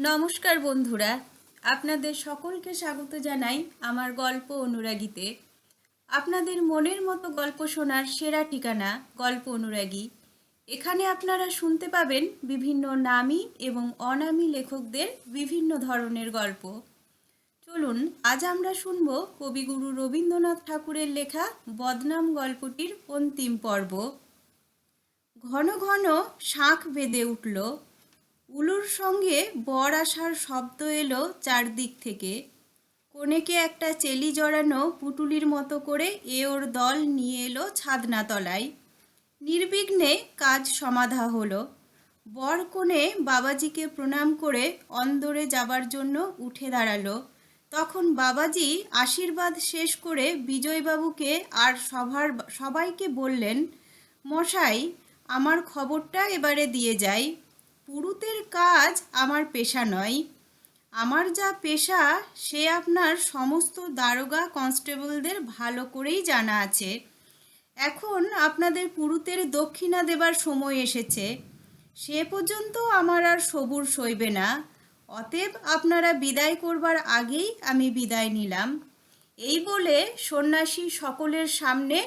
নমস্কার বন্ধুরা, আপনাদের সকলকে স্বাগত জানাই আমার গল্প অনুরাগীতে। আপনাদের মনের মতো গল্প শোনার সেরা ঠিকানা গল্প অনুরাগী। এখানে আপনারা শুনতে পাবেন বিভিন্ন নামী এবং অনামী লেখকদের বিভিন্ন ধরনের গল্প। চলুন, আজ আমরা শুনব কবিগুরু রবীন্দ্রনাথ ঠাকুরের লেখা বদনাম গল্পটির অন্তিম পর্ব। ঘন ঘন শাঁখ বেঁধে উঠল উলুর সঙ্গে বর আসার শব্দ এলো চারদিক থেকে। কনেকে একটা চেলি জড়ানো পুটুলির মতো করে এ ওর দল নিয়ে এলো ছাদনাতলায়। নির্বিঘ্নে কাজ সমাধা হলো। বর কোণে বাবাজিকে প্রণাম করে অন্দরে যাবার জন্য উঠে দাঁড়াল। তখন বাবাজি আশীর্বাদ শেষ করে বিজয়বাবুকে আর সভার সবাইকে বললেন, মশাই, আমার খবরটা এবারে দিয়ে যাই। পুরুতের কাজ আমার পেশা নয়। আমার যা পেশা, সে আপনার সমস্ত দারোগা কনস্টেবলদের ভালো করেই জানা আছে। এখন আপনাদের পুরুতের দক্ষিণা দেবার সময় এসেছে। সে পর্যন্ত আমার আর সবুর সইবে না। অতএব আপনারা বিদায় করবার আগেই আমি বিদায় নিলাম। এই বলে সন্ন্যাসী সকলের সামনে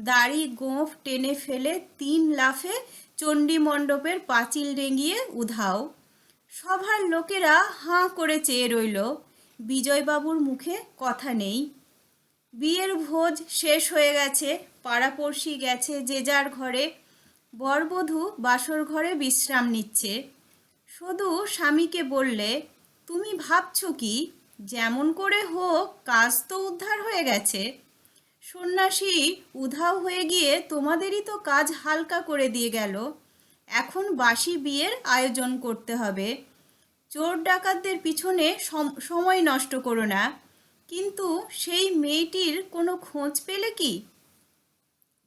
দাড়ি, গোঁফ টেনে ফেলে তিন লাফে চণ্ডী মণ্ডপের পাঁচিল ডেঙ্গিয়ে উধাও। সভার লোকেরা হাঁ করে চেয়ে রইল। বিজয়বাবুর মুখে কথা নেই। বিয়ের ভোজ শেষ হয়ে গেছে, পাড়াপড়শি গেছে যে যার ঘরে। বরবধূ বাসর ঘরে বিশ্রাম নিচ্ছে। শুধু স্বামীকে বললে, তুমি ভাবছ কি? যেমন করে হোক, কাজ তো উদ্ধার হয়ে গেছে। সন্ন্যাসী, উধাও হয়ে গিয়ে তোমাদেরই তো কাজ হালকা করে দিয়ে গেল। এখন বাসি বিয়ের আয়োজন করতে হবে। চোর ডাকাতদের পিছনে সম- সময় নষ্ট করো না। কিন্তু সেই মেয়েটির কোনো খোঁজ পেলে কি?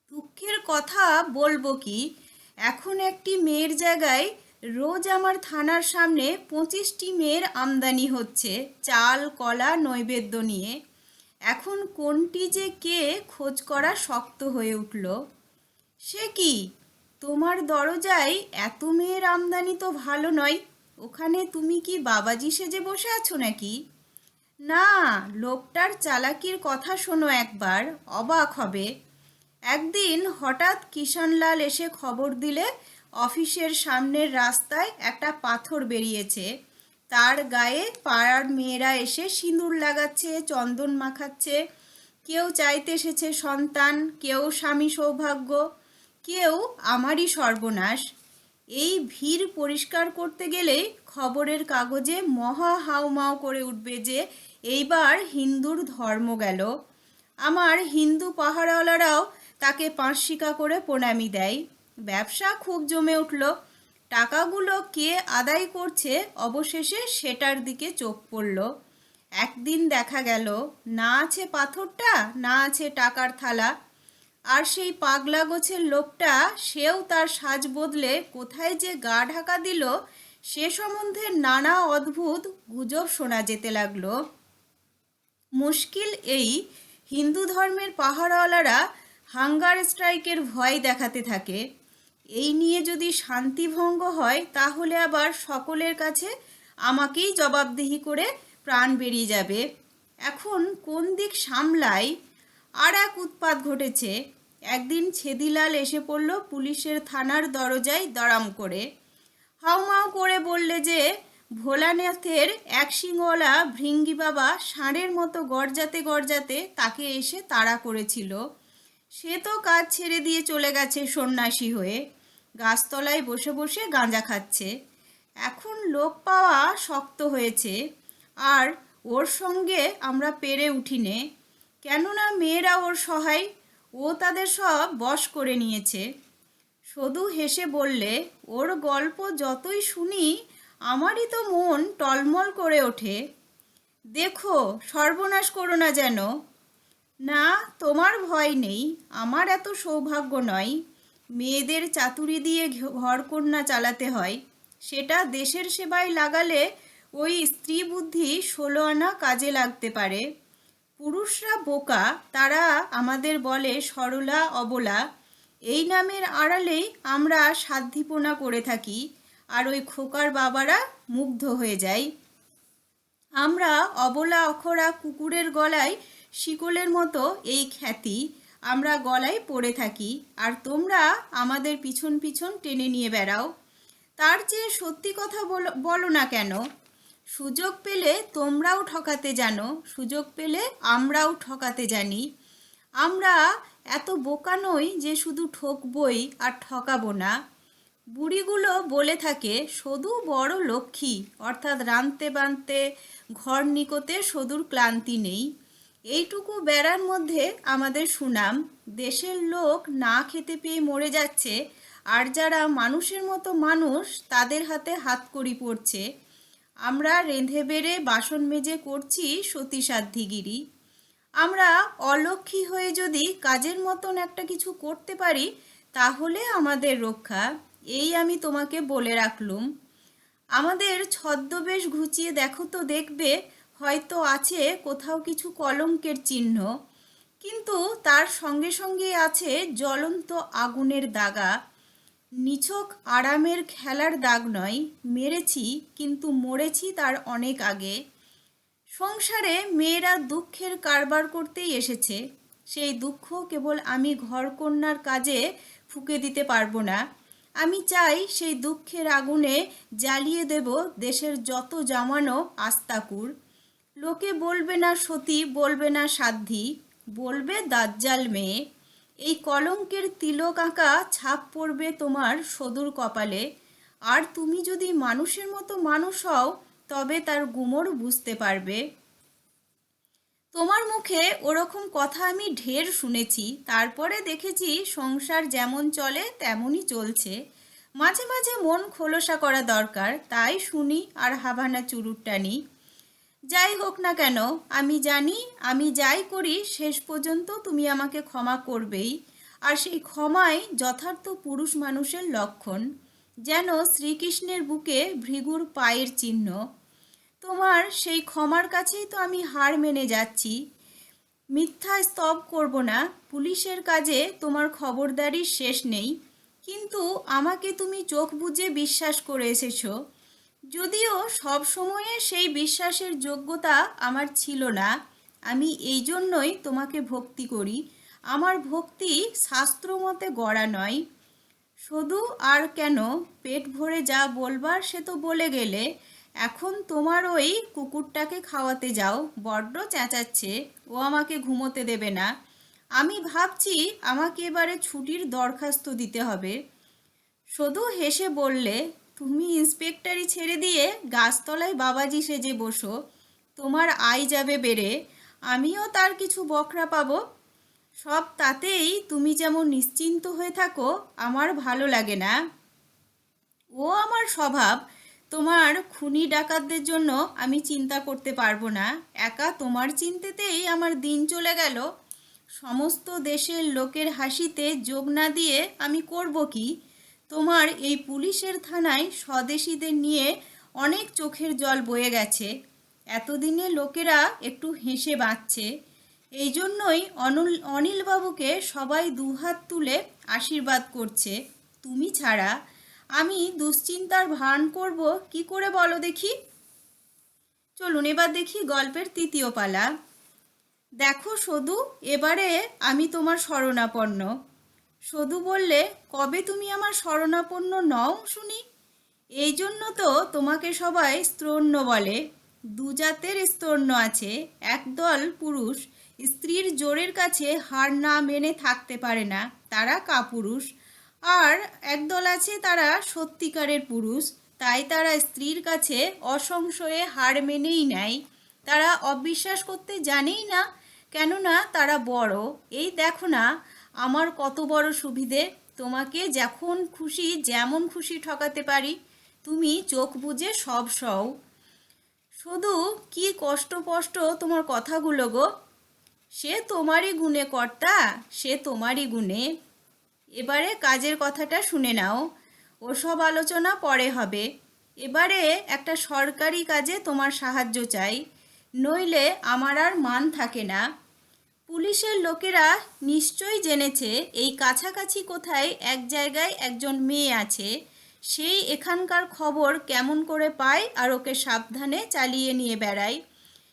দুঃখের কথা বলব কি, এখন একটি মেয়ের জায়গায় রোজ আমার থানার সামনে পঁচিশটি মেয়ের আমদানি হচ্ছে, চাল, কলা, নৈবেদ্য নিয়ে। এখন কোনটি যে কে খোঁজ করা শক্ত হয়ে উঠল? সে কি? তোমার দরজায় এত মেয়ের আমদানি তো ভালো নয়। ওখানে তুমি কি বাবাজি সেজে বসে আছো নাকি? না, লোকটার চালাকির কথা শোনো একবার, অবাক হবে। একদিন হঠাৎ কিষানলাল এসে খবর দিলে, অফিসের সামনের রাস্তায় একটা পাথর বেরিয়েছে। তার গায়ে পাড়ার মেয়েরা এসে সিঁদুর লাগাচ্ছে, চন্দন মাখাচ্ছে। কেউ চাইতে এসেছে সন্তান, কেউ স্বামী সৌভাগ্য, কেউ আমারই সর্বনাশ। এই ভিড় পরিষ্কার করতে গেলে খবরের কাগজে মহা হাউমাউ করে উঠবে যে এইবার হিন্দুর ধর্ম গেল। আমার হিন্দু পাহাড়ওয়ালারাও তাকে পাঁচশিকা করে প্রণামী দেয়। ব্যবসা খুব জমে উঠল। টাকাগুলো কে আদায় করছে অবশেষে সেটার দিকে চোখ পড়ল। একদিন দেখা গেল, না আছে পাথরটা, না আছে টাকার থালা। আর সেই পাগলা গোছের লোকটা, সেও তার সাজ বদলে কোথায় যে গা ঢাকা দিল, সে সম্বন্ধে নানা অদ্ভুত গুজব শোনা যেতে লাগল। মুশকিল এই, হিন্দু ধর্মের পাহাড়ওয়ালারা হাঙ্গার স্ট্রাইকের ভয় দেখাতে থাকে। এই নিয়ে যদি শান্তিভঙ্গ হয়, তাহলে আবার সকলের কাছে আমাকেই জবাবদিহি করে প্রাণ বেরিয়ে যাবে। এখন কোন দিক সামলাই আর এক উৎপাত ঘটেছে? একদিন ছেদিলাল এসে পড়ল পুলিশের থানার দরজায় দড়াম করে। হাউমাউ করে বললে যে, ভোলানাথের এক সিংওয়ালা ভৃঙ্গি বাবা ষাঁড়ের মতো গরজাতে গরজাতে তাকে এসে তাড়া করেছিল। সে তো কাজ ছেড়ে দিয়ে চলে গেছে সন্ন্যাসী হয়ে। গাছতলায় বসে বসে গাঁজা খাচ্ছে। এখন লোক পাওয়া শক্ত হয়েছে। আর ওর সঙ্গে আমরা পেরে উঠিনে। কেননা মেয়েরা ওর সহায়, ও তাদের সব বশ করে নিয়েছে। সদু হেসে বললে, ওর গল্প যতই শুনি, আমারই তো মন টলমল করে ওঠে। দেখো, সর্বনাশ করো না যেন। না, তোমার ভয় নেই। আমার এত সৌভাগ্য নয়। মেয়েদের চাতুরি দিয়ে ঘরকন্যা চালাতে হয়। সেটা দেশের সেবায় লাগালে ওই স্ত্রী বুদ্ধি ষোলো আনা কাজে লাগতে পারে। পুরুষরা বোকা, তারা আমাদের বলে সরলা, অবলা। এই নামের আড়ালেই আমরা সাধ্যিপনা করে থাকি, আর ওই খোকার বাবারা মুগ্ধ হয়ে যায়। আমরা অবলা, অখরা কুকুরের গলায় শিকলের মতো এই খ্যাতি আমরা গলায় পড়ে থাকি, আর তোমরা আমাদের পিছন পিছন টেনে নিয়ে বেড়াও। তার চেয়ে সত্যি কথা বলো- না কেন? সুযোগ পেলে তোমরাও ঠকাতে জানো, সুযোগ পেলে আমরাও ঠকাতে জানি। আমরা এত বোকা নই যে শুধু ঠকবই আর ঠকাবো না। বুড়িগুলো বলে থাকে, সদু বড় লক্ষ্মী। অর্থাৎ রাঁধতে বাঁধতে ঘর নিকতে সদুর ক্লান্তি নেই। এইটুকু বেড়ার মধ্যে আমাদের সুনাম। দেশের লোক না খেতে পেয়ে মরে যাচ্ছে, আর যারা মানুষের মতো মানুষ, তাদের হাতে হাতকড়ি পড়ছে। আমরা রেঁধে বেড়ে বাসন মেজে করছি সতীসাধ্যিগিরি আমরা অলক্ষী হয়ে যদি কাজের মতন একটা কিছু করতে পারি, তাহলে আমাদের রক্ষা। এই আমি তোমাকে বলে রাখলুম। আমাদের ছদ্মবেশ ঘুচিয়ে দেখো তো দেখবে হয়তো আছে কোথাও কিছু কলঙ্কের চিহ্ন, কিন্তু তার সঙ্গে সঙ্গে আছে জ্বলন্ত আগুনের দাগা। নিছক আরামের খেলার দাগ নয়, মেরেছি কিন্তু মরেছি তার অনেক আগে। সংসারে মেয়েরা দুঃখের কারবার করতেই এসেছে। সেই দুঃখ কেবল আমি ঘরকন্যার কাজে ফুঁকে দিতে পারব না। আমি চাই সেই দুঃখের আগুনে জ্বালিয়ে দেব দেশের যত জামানো আস্তাকুর। লোকে বলবে না সতী, বলবে না সাধ্যি বলবে দাজ্জাল মেয়ে। এই কলঙ্কের তিলক আঁকা ছাপ পড়বে তোমার সদুর কপালে। আর তুমি যদি মানুষের মতো মানুষ হও, তবে তার গুমর বুঝতে পারবে। তোমার মুখে ওরকম কথা আমি ঢের শুনেছি, তারপরে দেখেছি সংসার যেমন চলে, তেমনই চলছে। মাঝে মাঝে মন খোলসা করা দরকার, তাই শুনি আর হাভানা চুরুট টানি যাই হোক না কেন, আমি জানি, আমি যাই করি, শেষ পর্যন্ত তুমি আমাকে ক্ষমা করবেই। আর সেই ক্ষমাই যথার্থ পুরুষ মানুষের লক্ষণ, যেন শ্রীকৃষ্ণের বুকে ভৃগুর পায়ের চিহ্ন। তোমার সেই ক্ষমার কাছেই তো আমি হার মেনে যাচ্ছি। মিথ্যা স্তব করব না, পুলিশের কাজে তোমার খবরদারির শেষ নেই। কিন্তু আমাকে তুমি চোখ বুজে বিশ্বাস করে এসেছ। যদিও সব সময়ে সেই বিশ্বাসের যোগ্যতা আমার ছিল না, আমি এই জন্যই তোমাকে ভক্তি করি। আমার ভক্তি শাস্ত্রমতে গড়া নয়। শুধু আর কেন পেট ভরে যা বলবার সে তো বলে গেলে, এখন তোমার ওই কুকুরটাকে খাওয়াতে যাও, বড্ড চেঁচাচ্ছে, ও আমাকে ঘুমোতে দেবে না। আমি ভাবছি আমাকে এবারে ছুটির দরখাস্ত দিতে হবে। শুধু হেসে বললে তুমি ইন্সপেক্টরি ছেড়ে দিয়ে গাছতলায় বাবাজি সেজে বসো। তোমার আয় যাবে বেড়ে। আমিও তার কিছু বকরা পাবো। সব তাতেই তুমি যেমন নিশ্চিন্ত হয়ে থাকো, আমার ভালো লাগে না। ও আমার স্বভাব। তোমার খুনি ডাকাতদের জন্য আমি চিন্তা করতে পারব না। একা তোমার চিন্তেতেই আমার দিন চলে গেল। সমস্ত দেশের লোকের হাসিতে যোগ না দিয়ে আমি করব কি? তোমার এই পুলিশের থানায় স্বদেশীদের নিয়ে অনেক চোখের জল বয়ে গেছে। এতদিনে লোকেরা একটু হেসে বাঁচছে। এই জন্যই অনিল অনিলবাবুকে সবাই দুহাত তুলে আশীর্বাদ করছে। তুমি ছাড়া। আমি দুশ্চিন্তার ভান করব। কি করে বলো দেখি? চলুন এবার দেখি গল্পের তৃতীয় পালা। দেখো সদু, এবারে আমি তোমার শরণাপন্ন। সদু বললে, কবে তুমি আমার শরণাপন্ন নও শুনি? এই জন্য তো তোমাকে সবাই স্তন্য বলে। দু জাতের স্তন্য আছে একদল পুরুষ। স্ত্রীর জোরের কাছে হার না মেনে থাকতে পারে না, তারা কাপুরুষ। আর একদল আছে তারা সত্যিকারের পুরুষ, তাই তারা স্ত্রীর কাছে অসংশয়ে হার মেনেই নেয়। তারা অবিশ্বাস করতে জানেই না, কেননা তারা বড়। এই দেখো না আমার কত বড় সুবিধে? তোমাকে যখন খুশি, যেমন খুশি ঠকাতে পারি। তুমি চোখ বুজে সব সও। শুধু কি কষ্ট কষ্ট তোমার কথাগুলো গো? সে তোমারই গুণে কর্তা, সে তোমারই গুণে। এবারে কাজের কথাটা শুনে নাও। ওসব আলোচনা পরে হবে। এবারে একটা সরকারি কাজে তোমার সাহায্য চাই। নইলে আমার আর মান থাকে না। পুলিশের লোকেরা নিশ্চয়ই জেনেছে এই কাছাকাছি কোথায় এক জায়গায় একজন মেয়ে আছে। সেই এখানকার খবর কেমন করে পায় আর ওকে সাবধানে চালিয়ে নিয়ে বেড়ায়।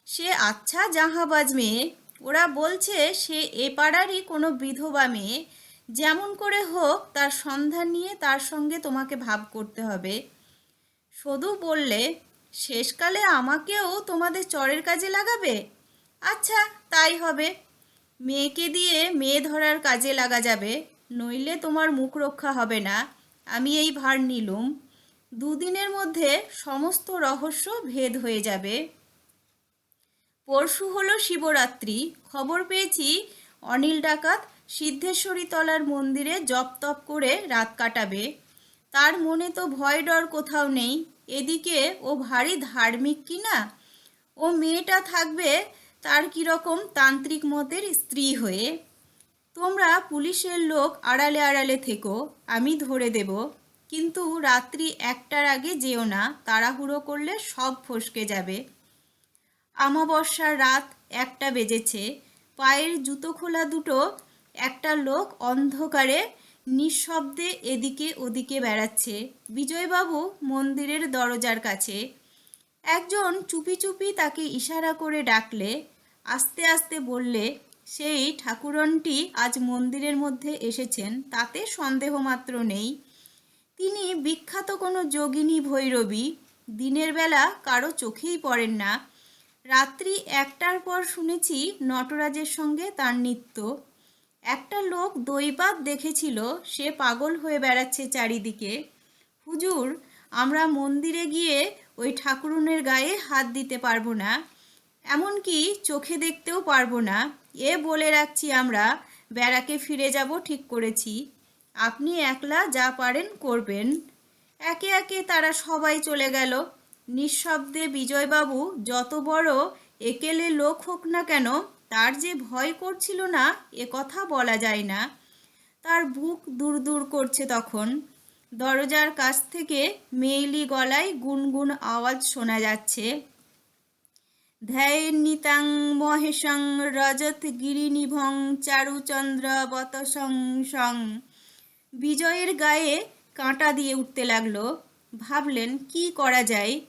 সে আচ্ছা জাহাবাজ মেয়ে। ওরা বলছে সে এ পাড়ারই কোনো বিধবা মেয়ে। যেমন করে হোক, তার সন্ধান নিয়ে তার সঙ্গে তোমাকে ভাব করতে হবে। সদু বললে, শেষকালে আমাকেও তোমাদের চরের কাজে লাগাবে? আচ্ছা তাই হবে। মেয়েকে দিয়ে মেয়ে ধরার কাজে লাগা যাবে, নইলে তোমার মুখ রক্ষা হবে না। আমি এই ভার নিলুম। দুদিনের মধ্যে সমস্ত রহস্য ভেদ হয়ে যাবে। পরশু হলো শিবরাত্রি। খবর পেয়েছি অনিল ডাকাত সিদ্ধেশ্বরী তলার মন্দিরে জপ তপ করে রাত কাটাবে। তার মনে তো ভয় ডর কোথাও নেই। এদিকে ও ভারী ধার্মিক কি না ও মেয়েটা থাকবে তার কীরকম তান্ত্রিক মতের স্ত্রী হয়ে? তোমরা পুলিশের লোক আড়ালে আড়ালে থেকো, আমি ধরে দেব। কিন্তু রাত্রি একটার আগে যেও না, তাড়াহুড়ো করলে সব ফসকে যাবে। আমাবস্যার রাত একটা বেজেছে, পায়ের জুতো খোলা দুটো, একটা লোক অন্ধকারে নিঃশব্দে এদিকে ওদিকে বেড়াচ্ছে। বিজয়বাবু মন্দিরের দরজার কাছে একজন চুপি চুপি তাকে ইশারা করে ডাকলে, আস্তে আস্তে বললে, সেই ঠাকুরনটি আজ মন্দিরের মধ্যে এসেছেন, তাতে সন্দেহ মাত্র নেই। তিনি বিখ্যাত কোনো যোগিনী ভৈরবী, দিনের বেলা কারও চোখেই পড়েন না। রাত্রি একটার পর শুনেছি নটরাজের সঙ্গে তার নৃত্য। একটা লোক দৈবাত দেখেছিল, সে পাগল হয়ে বেড়াচ্ছে চারিদিকে। হুজুর, আমরা মন্দিরে গিয়ে ওই ঠাকুরনের গায়ে হাত দিতে পারব না, এমনকি চোখে দেখতেও পারব না। এ বলে রাখছি আমরা, বেড়াকে ফিরে যাব ঠিক করেছি। আপনি একলা যা পারেন করবেন। একে একে তারা সবাই চলে গেল। নিঃশব্দে বিজয়বাবু যত বড় একেলে লোক হোক না কেন, তার যে ভয় করছিল না, এ কথা বলা যায় না। তার বুক দূর দূর করছে তখন। দরজার কাছ থেকে মেইলি গলায় গুনগুন আওয়াজ শোনা যাচ্ছে। ধ্যায়ন্নিতাং মহেশং রজত গিরিনিভং চারুচন্দ্র বতসং সং। বিজয়ের গায়ে কাঁটা দিয়ে উঠতে লাগল। ভাবলেন, কি করা যায়?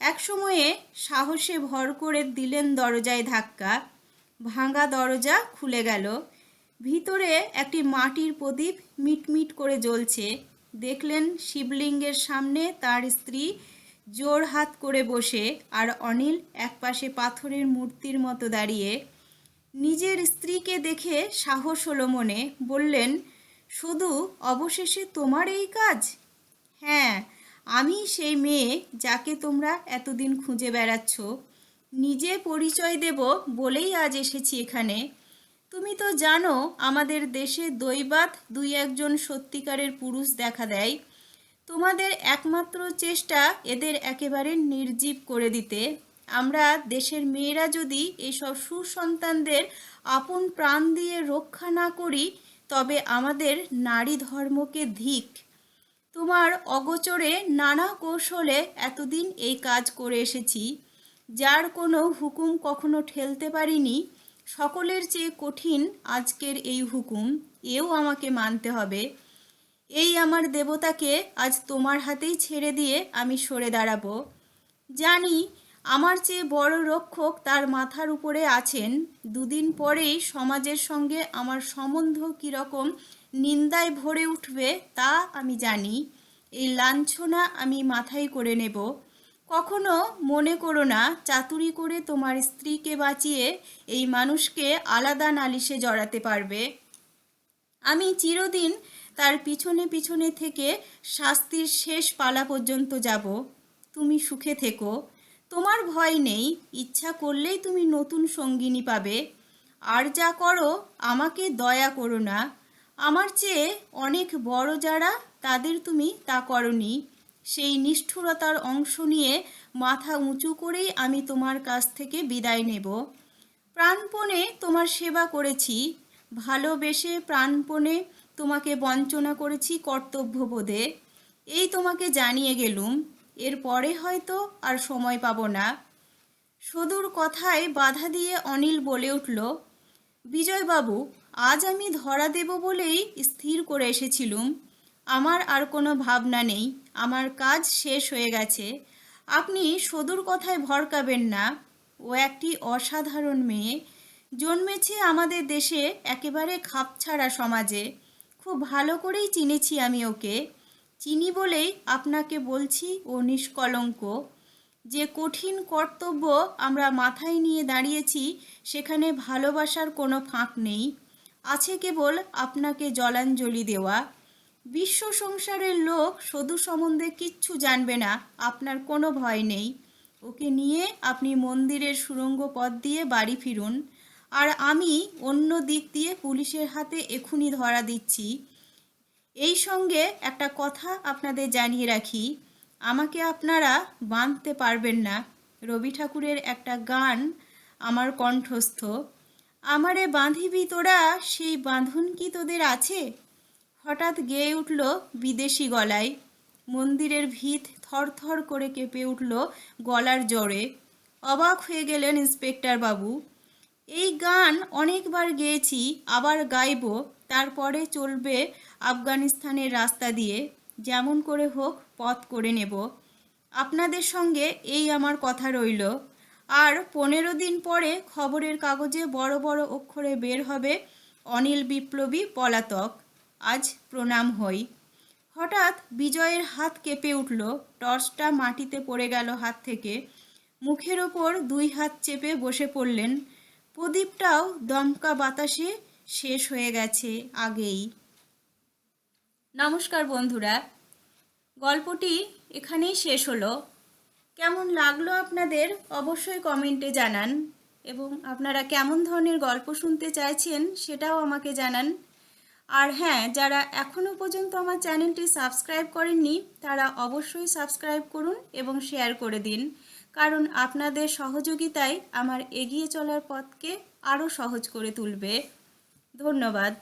এক সময়ে সাহসে ভর করে দিলেন দরজায় ধাক্কা। ভাঙা দরজা খুলে গেল। ভিতরে একটি মাটির প্রদীপ মিটমিট করে জ্বলছে। দেখলেন শিবলিঙ্গের সামনে তার স্ত্রী জোর হাত করে বসে আর অনিল একপাশে পাথরের মূর্তির মতো দাঁড়িয়ে নিজের স্ত্রীকে দেখে সাহস হলো মনে, বললেন, শুধু অবশেষে তোমার এই কাজ? হ্যাঁ আমি সেই মেয়ে যাকে তোমরা এতদিন খুঁজে বেড়াচ্ছ। নিজে পরিচয় দেব বলেই আজ এসেছি এখানে। তুমি তো জানো, আমাদের দেশে দৈবাত দুই একজন সত্যিকারের পুরুষ দেখা দেয়। তোমাদের একমাত্র চেষ্টা এদের একেবারে নির্জীব করে দিতে। আমরা দেশের মেয়েরা যদি এইসব সুসন্তানদের আপন প্রাণ দিয়ে রক্ষা না করি, তবে আমাদের নারী ধর্মকে ধিক। তোমার অগোচরে নানা কৌশলে এতদিন এই কাজ করে এসেছি, যার কোনো হুকুম কখনো ঠেলতে পারিনি। সকলের চেয়ে কঠিন আজকের এই হুকুম, এও আমাকে মানতে হবে। এই আমার দেবতাকে আজ তোমার হাতেই ছেড়ে দিয়ে আমি সরে দাঁড়াবো। জানি আমার চেয়ে বড় রক্ষক তার মাথার উপরে আছেন। দুদিন পরেই সমাজের সঙ্গে আমার সম্বন্ধ কীরকম নিন্দায় ভরে উঠবে তা আমি জানি। এই লাঞ্ছনা আমি মাথায় করে নেব। কখনো মনে করো না, চাতুরি করে তোমার স্ত্রীকে বাঁচিয়ে এই মানুষকে আলাদা নালিশে জড়াতে পারবে? আমি চিরদিন তার পিছনে পিছনে থেকে শাস্তির শেষ পালা পর্যন্ত যাব। তুমি সুখে থেকো। তোমার ভয় নেই। ইচ্ছা করলেই তুমি নতুন সঙ্গিনী পাবে। আর যা করো, আমাকে দয়া করো না। আমার চেয়ে অনেক বড় যারা, তাদের তুমি তা করনি। সেই নিষ্ঠুরতার অংশ নিয়ে মাথা উঁচু করেই আমি তোমার কাছ থেকে বিদায় নেব। প্রাণপণে তোমার সেবা করেছি, ভালোবেসে প্রাণপণে তোমাকে বঞ্চনা করেছি কর্তব্যবোধে। এই তোমাকে জানিয়ে গেলুম এরপরে হয়তো আর সময় পাবো না। সদুর কথায় বাধা দিয়ে অনিল বলে উঠল, বিজয়বাবু, আজ আমি ধরা দেব বলেই স্থির করে এসেছিলুম। আমার আর কোনো ভাবনা নেই। আমার কাজ শেষ হয়ে গেছে। আপনি সদুর কথায় ভরকাবেন না। ও একটি অসাধারণ মেয়ে। জন্মেছে আমাদের দেশে একেবারে খাপছাড়া সমাজে। খুব ভালো করেই চিনেছি আমি ওকে। চিনি বলেই আপনাকে বলছি ও নিষ্কলঙ্ক। যে কঠিন কর্তব্য আমরা মাথায় নিয়ে দাঁড়িয়েছি, সেখানে ভালোবাসার কোনো ফাঁক নেই। আছে কেবল আপনাকে জলাঞ্জলি দেওয়া। বিশ্ব সংসারের লোক সদু সম্বন্ধে কিচ্ছু জানবে না, আপনার কোনো ভয় নেই। ওকে নিয়ে আপনি মন্দিরের সুড়ঙ্গ পথ দিয়ে বাড়ি ফিরুন। আর আমি অন্য দিক দিয়ে পুলিশের হাতে এখুনি ধরা দিচ্ছি। এই সঙ্গে একটা কথা আপনাদের জানিয়ে রাখি। আমাকে আপনারা বাঁধতে পারবেন না। রবি ঠাকুরের একটা গান আমার কণ্ঠস্থ। আমারে বাঁধিবি তোরা? সেই বাঁধন কি তোদের আছে? হঠাৎ গেয়ে উঠল বিদেশি গলায়। মন্দিরের ভিত থরথর করে কেঁপে উঠল গলার জোরে। অবাক হয়ে গেলেন ইন্সপেক্টর বাবু। এই গান অনেকবার গেয়েছি, আবার গাইব, তারপরে চলবে আফগানিস্তানের রাস্তা দিয়ে। যেমন করে হোক পথ করে নেব। আপনাদের সঙ্গে এই আমার কথা রইল। আর পনেরো দিন পরে খবরের কাগজে বড় বড় অক্ষরে বের হবে অনিল বিপ্লবী পলাতক। আজ প্রণাম হই। হঠাৎ বিজয়ের হাত কেঁপে উঠল, টর্চটা মাটিতে পড়ে গেল হাত থেকে। মুখের ওপর দুই হাত চেপে বসে পড়লেন। প্রদীপটাও দমকা বাতাসে শেষ হয়ে গেছে আগেই। নমস্কার বন্ধুরা, গল্পটি এখানেই শেষ হলো। কেমন লাগল আপনাদের অবশ্যই কমেন্টে জানান এবং আপনারা কেমন ধরনের গল্প শুনতে চাইছেন সেটাও আমাকে জানান। আর হ্যাঁ যারা এখনও পর্যন্ত আমার চ্যানেলটি সাবস্ক্রাইব করেননি, তারা অবশ্যই সাবস্ক্রাইব করুন এবং শেয়ার করে দিন। কারণ আপনাদের সহযোগিতাই আমার এগিয়ে চলার পথকে আরও সহজ করে তুলবে। ধন্যবাদ।